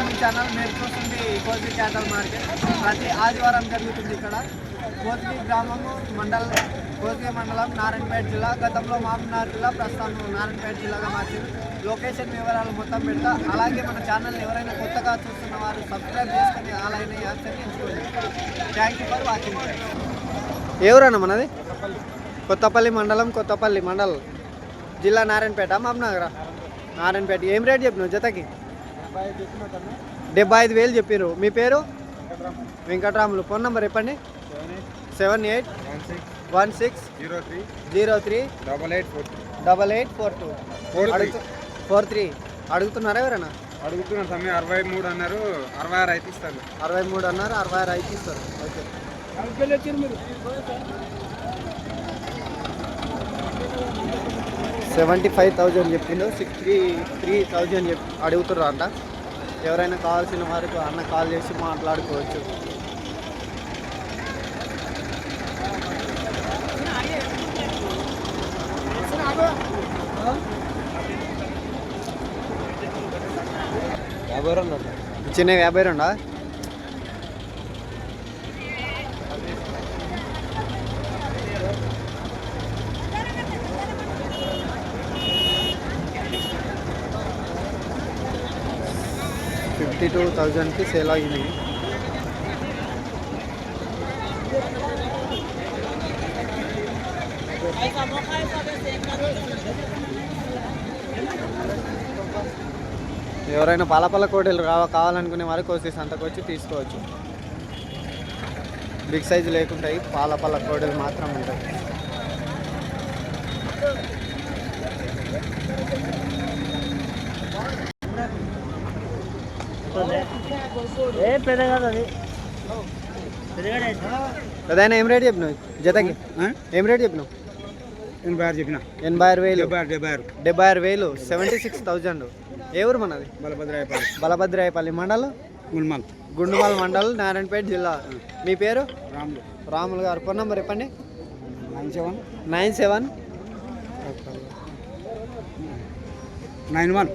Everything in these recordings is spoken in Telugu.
యూట్యూబ్ ఛానల్ మీరు చూస్తుంది కోతి క్యాటల్ మార్కెట్. ప్రతి ఆదివారం జరుగుతుంది ఇక్కడ. కోతిగి గ్రామము మండలం కోతిగి మండలం నారాయణపేట జిల్లా గతంలో మామనార్ జిల్లా ప్రస్తుతం నారాయణపేట జిల్లాగా మార్చింది. లొకేషన్ వివరాలు మొత్తం పెడతా. అలాగే మన ఛానల్ ఎవరైనా కొత్తగా చూస్తున్న వారు సబ్స్క్రైబ్ చేసుకుని అలాగే ఆచరించుకోండి థ్యాంక్ యూ ఫర్ వాచింగ్ ఎవరన్నా మనది? కొత్తపల్లి మండలం కొత్తపల్లి మండలం. జిల్లా నారాయణపేట మామనగర నారాయణపేట. ఏం రేట్ చెప్పినావు జతకి? డెబ్బై ఐదు వేలు చెప్పారు మీ పేరు? వెంకటరాములు. ఫోన్ నెంబర్ చెప్పండి. Seven eight one six zero three zero three double eight four double eight four two. Four three four three. అడుగుతున్నారా ఎవరైనా? అడుగుతున్న సమయం అరవై మూడు అన్నారు. అరవై ఆరు అయితే ఇస్తారు అరవై మూడు అన్నారు. అరవై ఆరు అయితే ఇస్తారు ఓకే సెవెంటీ ఫైవ్ థౌజండ్ చెప్పిండు సిక్స్టీ త్రీ థౌజండ్ చెప్ అడుగుతుర్రు అంట. ఎవరైనా కావాల్సిన వారికి అన్న కాల్ చేసి మాట్లాడుకోవచ్చు. యాభై రెండు చిన్న యాభై రెండా? ఫిఫ్టీ టూ థౌజండ్కి సేల్ అయింది ఎవరైనా పాలపల్ల కోడలు కావ కావాలనుకునే వారు కోసి సంతకు వచ్చి తీసుకోవచ్చు. బిగ్ సైజు లేకుంటాయి పాలపల్ల కోడలు మాత్రం ఉంటాయి. ఏ పెద్ద కాదు అది. ఏదైనా ఏం రేట్ చెప్పినావు? జతకి? ఏం రేట్ చెప్పినావు? ఎనభై ఆరు చెప్పిన. ఎనభై ఆరు వేలు. డెబ్బై ఆరు డెబ్బై ఆరు. వేలు. Seventy six thousand. ఏ ఊరు మనది? బలభద్రాయపల్లి. బలభద్రాయపల్లి మండలం? గుల్మల్ గుండుమాల్ మండలం నారాయణపేట జిల్లా. మీ పేరు? రాములు. రాములు గారు. ఫోన్ నెంబర్ చెప్పండి. Nine seven. Nine seven. Nine one.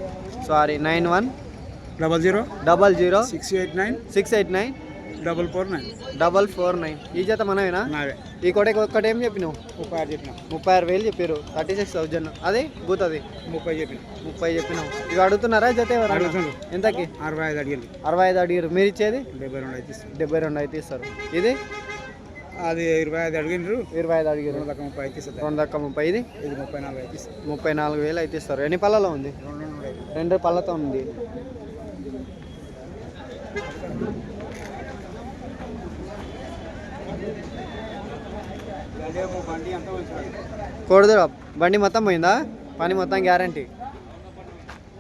Sorry nine one. Double zero double zero six eight nine six eight nine double four nine double four nine. ఈ జత మనమేనా? నావే. ఈ కోటకి ఒక్కటి ఏం చెప్పినావు? ముప్పై ఆరు చెప్పిన. ముప్పై ఆరు వేలు చెప్పారు థర్టీ సిక్స్ థౌజండ్. అదే? బూతది. ముప్పై చెప్పిన. ముప్పై చెప్పినావు. ఇవి అడుగుతున్నారా జత ఎవరు అడుగుతున్నారు. ఎంతకి? అరవై ఐదు అడిగింది అరవై ఐదు అడిగారు మీరు ఇచ్చేది? డెబ్బై రెండు అయితే ఇస్తారు డెబ్బై రెండు అయితే ఇస్తారు. ఇది? అది ఇరవై ఐదు అడిగినారు ఇరవై ఐదు అడిగారు రెండు దాకా ముప్పై అయితే రెండు దక్క ముప్పై ఇది? ఇది ముప్పై నాలుగు అయితే ఇస్తారు. ముప్పై నాలుగు వేలు అయితే ఇస్తారు. ఎన్ని పళ్ళలో ఉంది? రెండు పళ్ళతో ఉంది. బండి బండి మొత్తం పోయిందా? పని మొత్తం గ్యారంటీ.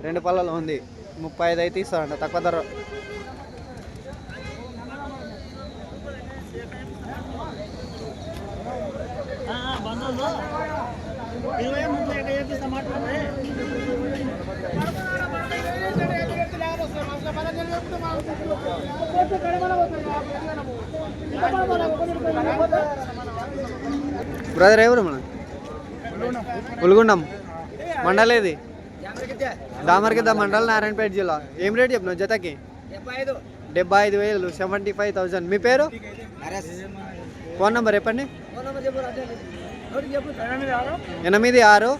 రెండు పళ్ళలో ఉంది. ముప్పై ఐదు అయితే ఇస్తారంట తక్కువ ధర. బ్రదర్ ఎవరు మన? ఉల్గుండం మండలేది దామర్కిద్ద మండలం నారాయణపేట జిల్లా. ఏం రేట్ చెప్పినావు జతకి? డెబ్బై ఐదు వేలు సెవెంటీ ఫైవ్ థౌజండ్ మీ పేరు? ఫోన్ నెంబర్ చెప్పండి. ఎనిమిది ఆరు.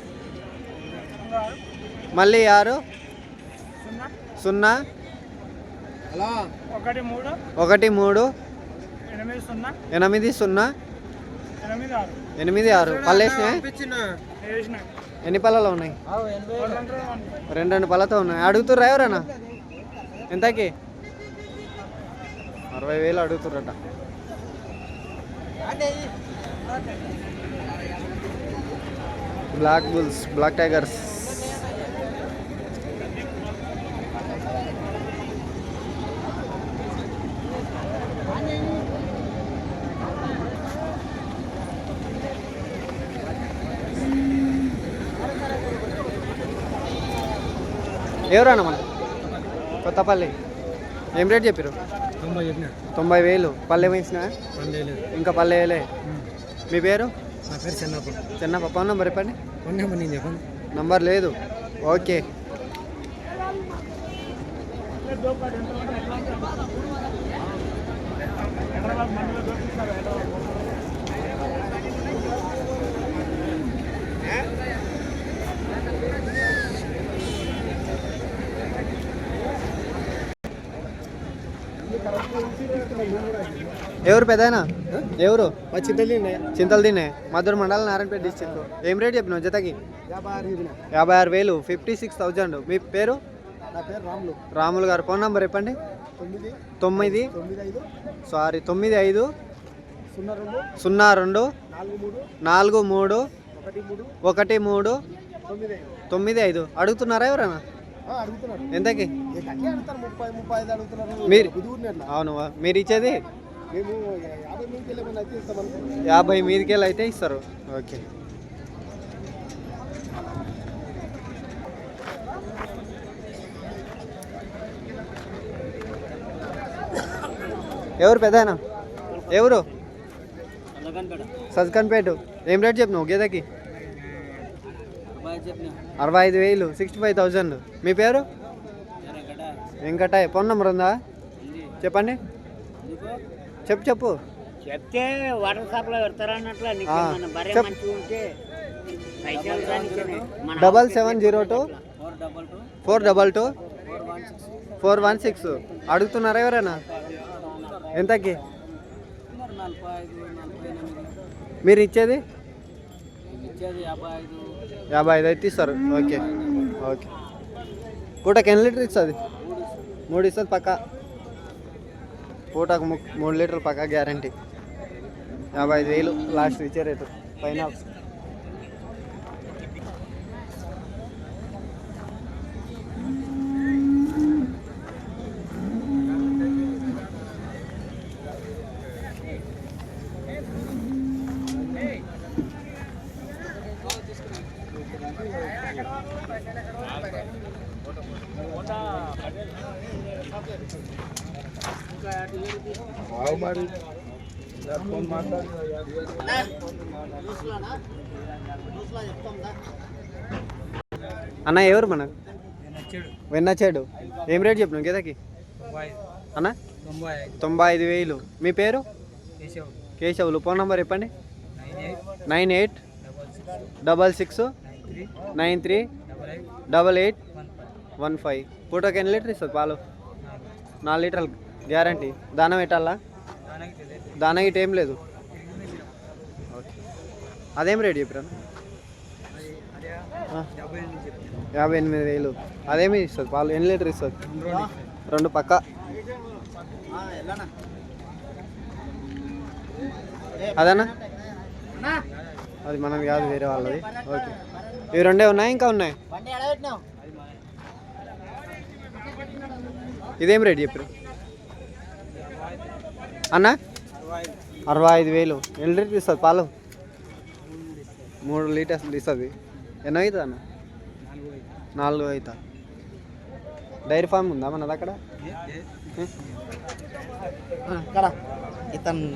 మళ్ళీ ఆరు. సున్నా. హలో. ఒకటి మూడు. ఒకటి మూడు. ఎనిమిది సున్నా. ఎనిమిది ఆరు. పళ్ళు వేసినాయి? వేసిన ఎన్ని పళ్ళలో ఉన్నాయి? రెండు రెండు పళ్ళతో ఉన్నాయి. అడుగుతుర్రా ఎవరన్నా? ఎంతకి? అరవై వేలు అడుగుతుర్రట. Black bulls black tigers. ఎవరన్నా మన? కొత్తపల్లి. ఏం రేట్ చెప్పారు తొంభై వేలు. పల్లె వేసిన పన్నెండు ఇంకా పల్లె వేయలే. మీ పేరు? నా పేరు చిన్నప్ప. చిన్న పప్ప నంబర్ చెప్పండి. ఫోన్ నెంబర్ నేను చెప్పండి నంబర్ లేదు. ఓకే. హైదరాబాద్ ఎవరు పెద్దనా ఎవరు? మా చింతలు చింతలు తినే మధుర మండలం నారాయణపేట డిస్టిక్ ఏం రేట్ చెప్పినావు జతకి? యాభై ఆరు వేలు ఫిఫ్టీ సిక్స్ థౌజండ్ మీ పేరు? రాములు. రాములు గారు. ఫోన్ నంబర్ చెప్పండి. తొమ్మిది సారీ తొమ్మిది ఐదు సున్నా రెండు నాలుగు మూడు ఒకటి మూడు తొమ్మిది ఐదు. అడుగుతున్నారా ఎవరైనా అడుగుతున్నారు. ఎంతకి? ఏ గట్టిగా అడుగుతారు ముప్పై ముప్పై ఐదు అడుగుతున్నారు. మీరు- అవును మీరు ఇచ్చేది? మేము యాభై అయితే ఇస్తాం మీదకెళ్ళి అయితే ఇస్తారు. ఓకే. ఎవరు పెద్దనా? ఎవరు? సజ్కన్పేట ఏం రేట్ చెప్పినావు గేదకి? అరవై ఐదు వేలు సిక్స్టీ ఫైవ్ థౌజండ్ మీ పేరు? వెంకటాయ్ ఫోన్ నెంబర్ ఉందా? చెప్పండి. చెప్పు చెప్పు. చెప్తే water పెడతారన్నట్లు double seven zero two. Four double two. Four one six. అడుగుతున్నారా ఎవరైనా? ఎంతకి? మీరు ఇచ్చేది? ఇచ్చేది యాభై ఐదు యాభై ఐదు అయితే ఇస్తారు. ఓకే. ఓకే. పూటకి ఎన్ని లీటర్ ఇస్తుంది? మూడు ఇస్తుంది పక్క. పూటకు ము- మూడు లీటర్లు పక్క గ్యారంటీ. యాభై ఐదు వేలు లాస్ట్ ఇచ్చే రేటు. పైన ఫోన్ అన్న ఎవరు మన? వెన్నచ్చాడు. ఏం రేట్ చెప్పినావు గేదకి అన్న? తొంభై ఐదు. వేలు. మీ పేరు? కేశవ్. కేశవులు. ఫోన్ నంబర్ చెప్పండి. Nine eight. Double six. Nine three. Double eight. One five. పూటకి ఎన్ని లీటర్ ఇస్తుంది పాలు? నాలుగు లీటర్లు గ్యారంటీ. దానం పెట్టాలా దానం ఇటు ఏం లేదు. అదేం రేట్ చెప్పిరా యాభై ఎనిమిది వేలు. అదేమి ఇస్తుంది? పాలు ఎన్ని లీటర్ ఇస్తుంది? రెండు పక్క. అదేనా? అది మనది కాదు వేరే వాళ్ళది. ఓకే. ఇవి రెండే ఉన్నాయి? ఇంకా ఉన్నాయి? ఇదేం రేట్ చెప్పారు అన్న? అరవై ఐదు వేలు. ఎన్ని లీటర్ ఇస్తుంది పాలు? మూడు లీటర్స్ ఇస్తుంది ఎన్నో అవుతుంది అన్న? నాలుగు అవుతా. డైరీ ఫామ్ ఉందా మనది అక్కడ కదా ఇతను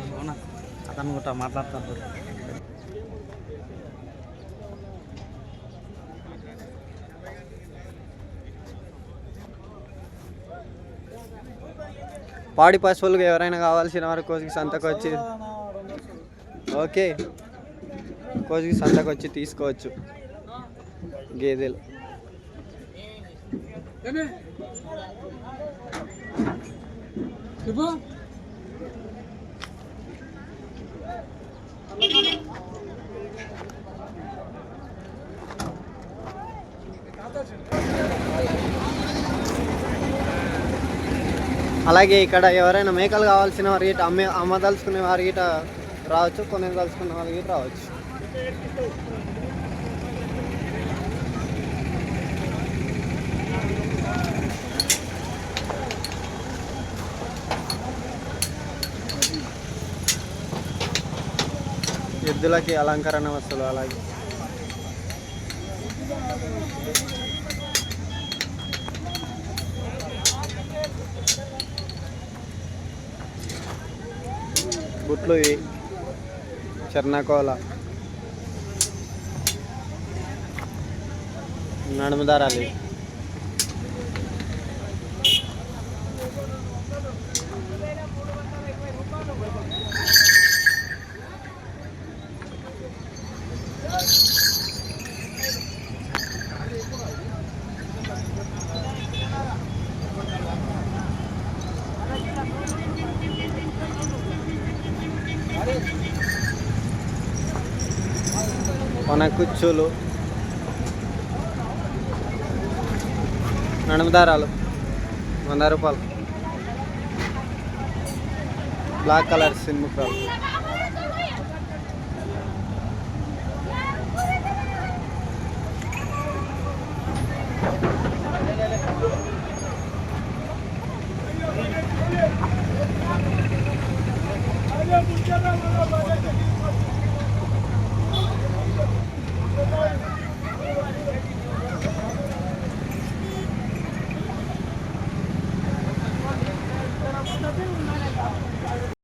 అతను కూడా మాట్లాడుతాడు పాడి పశువులకు ఎవరైనా కావాల్సిన వారు కోసికి సంతకు వచ్చి ఓకే. కోసికి సంతకు వచ్చి తీసుకోవచ్చు. గేదెలు. అలాగే ఇక్కడ ఎవరైనా మేకలు కావాల్సిన వారి గిట అమ్మే అమ్మదలుచుకునే వారి గిట రావచ్చు కొనేదలుచుకునే వారి గిట రావచ్చు. ఎద్దులకి అలంకరణ వస్తువులు అలాగే. బుట్లు ఇవి. చర్నకోల నడుము మన కుచ్చులు దారాలు వంద రూపాయలు. Black colour సిన్ముఖాలు